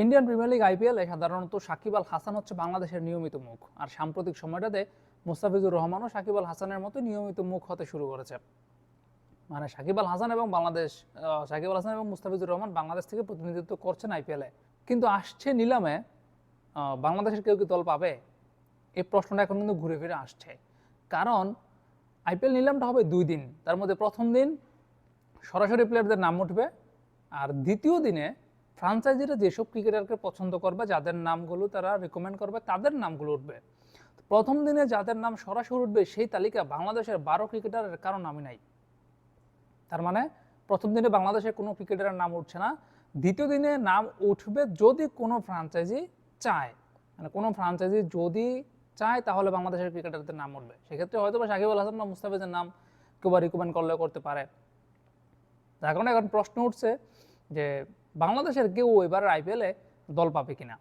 Indian premier league আইপিএলে সাধারণত সাকিব আল হাসান হচ্ছে বাংলাদেশের নিয়মিত মুখ। আর সাম্প্রতিক সময়টাতে মুস্তাফিজুর রহমানও সাকিব আল হাসানের মতো নিয়মিত মুখ হতে শুরু করেছে। মানে সাকিব আল হাসান এবং বাংলাদেশ সাকিব আল হাসান এবং মুস্তাফিজুর রহমান বাংলাদেশ থেকে প্রতিনিধিত্ব করছেন আইপিএলে কিন্তু আসছে নিলামে বাংলাদেশের কেউ কি দল পাবে? এই প্রশ্নটা এখন কিন্তু ঘুরে ফিরে আসছে। কারণ আইপিএল নিলামটা হবে দুই দিন। তার মধ্যে প্রথম দিন সরাসরি প্লেয়ারদের নাম উঠবে, আর দ্বিতীয় দিনে ফ্রাঞ্চাইজিরা যেসব ক্রিকেটারকে পছন্দ করবে, যাদের নামগুলো তারা রেকমেন্ড করবে, তাদের নামগুলো উঠবে। প্রথম দিনে যাদের নাম সরাসরি উঠবে, সেই তালিকা বাংলাদেশের বারো ক্রিকেটারের কারও নামই নাই। তার মানে প্রথম দিনে বাংলাদেশের কোনো ক্রিকেটারের নাম উঠছে না। দ্বিতীয় দিনে নাম উঠবে যদি কোনো ফ্রাঞ্চাইজি চায়। মানে কোনো ফ্রাঞ্চাইজি যদি চায়, তাহলে বাংলাদেশের ক্রিকেটারদের নাম উঠবে। সেক্ষেত্রে হয়তো বা সাকিব আল হাসান বা মুস্তাফিজের নাম কেউ বা রিকমেন্ড করলেও করতে পারে। তার কারণে এখন প্রশ্ন উঠছে যে বাংলাদেশের কেউ এবার আইপিএলে দল পাবে কিনা?